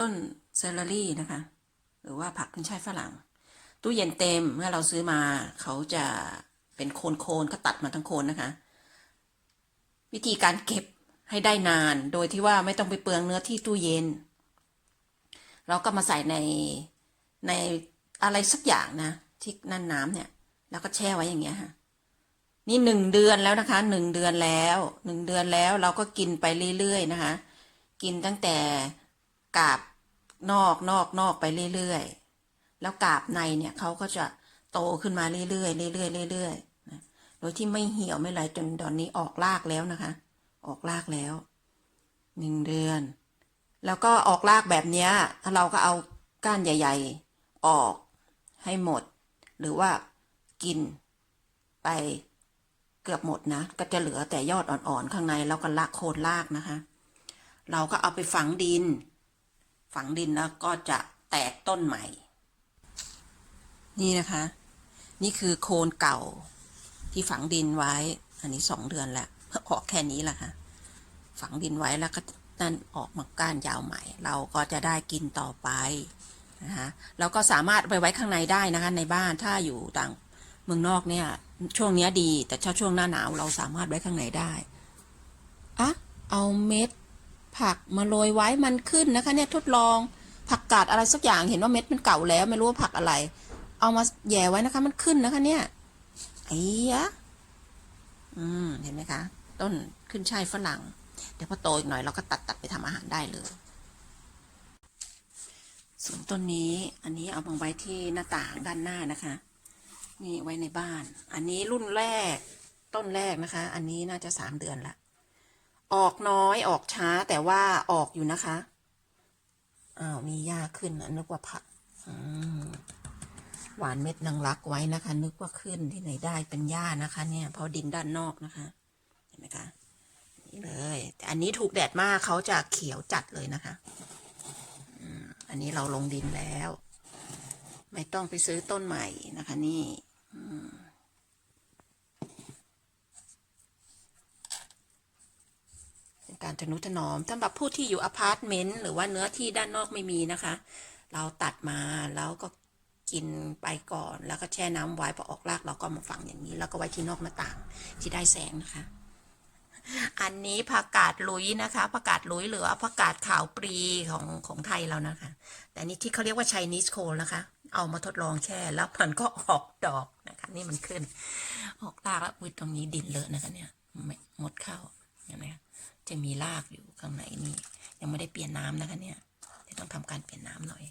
ต้นเซลลรี่นะคะ หรือว่าผักขึ้นช่ายฝรั่ง ตู้เย็นเต็มเมื่อเราซื้อมาเขาจะเป็นโคนโคนๆเขาตัดมาทั้งโคนนะคะ วิธีการเก็บให้ได้นานโดยที่ว่าไม่ต้องไปเปลืองเนื้อที่ตู้เย็น เราก็มาใส่ในในอะไรสักอย่างนะ ที่นั่นน้ำเนี่ย แล้วก็แช่ไว้อย่างเงี้ยค่ะนี่หนึ่งเดือนแล้วนะคะหนึ่งเดือนแล้วหนึ่งเดือนแล้วเราก็กินไปเรื่อยๆนะคะ กินตั้งแต่กาบ นอกนอกนอกไปเรื่อยๆ แล้วกาบในเนี่ยเขาก็จะโตขึ้นมาเรื่อยๆเรื่อยๆเรื่อยๆโดยที่ไม่เหี่ยวไม่ไรจนตอนนี้ออกรากแล้วนะคะ ออกรากแล้วหนึ่งเดือน แล้วก็ออกรากแบบเนี้ยเราก็เอาก้านใหญ่ ๆ ออกให้หมด หรือว่ากินไปเกือบหมดนะ ก็จะเหลือแต่ยอดอ่อนๆ ข้างในแล้วก็ลากโคนรากนะคะ เราก็เอาไปฝังดิน ฝังดินแล้วก็จะแตกต้นใหม่ นี่นะคะ นี่คือโคนเก่าที่ฝังดินไว้ อันนี้สองเดือนแล้วออกแค่นี้แหละค่ะ ฝังดินไว้แล้วก็นั่นออกมาก้านยาวใหม่ เราก็จะได้กินต่อไปนะคะเราก็สามารถไปไว้ข้างในได้นะคะในบ้านถ้าอยู่ต่างเมืองนอกเนี่ย ช่วงเนี้ยดีแต่ถ้าช่วงหน้าหนาวเราสามารถไว้ข้างในได้อะเอาเม็ด ผักมาโรยไว้มันขึ้นนะคะเนี่ยทดลองผักกาดอะไรสักอย่างเห็นว่าเม็ดมันเก่าแล้วไม่รู้ว่าผักอะไร เอามาแย่ไว้นะคะมันขึ้นนะคะเนี่ยไอ้ยะอืมเห็นไหมคะ ต้นขึ้นช่ายฝรั่ง เดี๋ยวพอโตอีกหน่อยเราก็ตัดตัดไปทำอาหารได้เลยส่วนต้นนี้อันนี้เอามาไว้ที่หน้าต่างด้านหน้านะคะ นี่ไว้ในบ้าน อันนี้รุ่นแรกต้นแรกนะคะ อันนี้น่าจะสามเดือนละ ออกน้อยออกช้าแต่ว่าออกอยู่นะคะ อ้าวมีหญ้าขึ้นนึกว่าผักหวานเม็ดนางรักไว้นะคะ นึกว่าขึ้นที่ไหนได้เป็นหญ้านะคะ เนี่ยเพราะดินด้านนอกนะคะ เห็นไหมคะนี่เลยแต่อันนี้ถูกแดดมากเขาจะเขียวจัดเลยนะคะอันนี้เราลงดินแล้ว ไม่ต้องไปซื้อต้นใหม่นะคะ นี่อืม เป็น การทนุถนอมสำหรับผู้ที่อยู่อพาร์ตเมนต์หรือว่าเนื้อที่ด้านนอกไม่มีนะคะ เราตัดมาแล้วก็กินไปก่อน แล้วก็แช่น้ำไว้พอออกรากเราก็มาฝังอย่างนี้ แล้วก็ไว้ที่นอกหน้าต่างที่ได้แสงนะคะ อันนี้ผักกาดลุยนะคะผักกาดลุยหรือว่าผักกาดขาวปรีของของไทยเรานะคะ แต่นนี้ที่เขาเรียกว่า Chinese Cole นะคะ เอามาทดลองแช่แล้วมันก็ออกดอกนะคะ นี่มันขึ้น ออกรากแล้วอุ้ยตรงนี้ดินเลอะนะคะเนี่ยไม่หมดเข้า เห็นไหมจะมีรากอยู่ข้างในนี่ยังไม่ได้เปลี่ยนน้ำนะคะเนี่ยเดี๋ยวต้องทำการเปลี่ยนน้ำหน่อย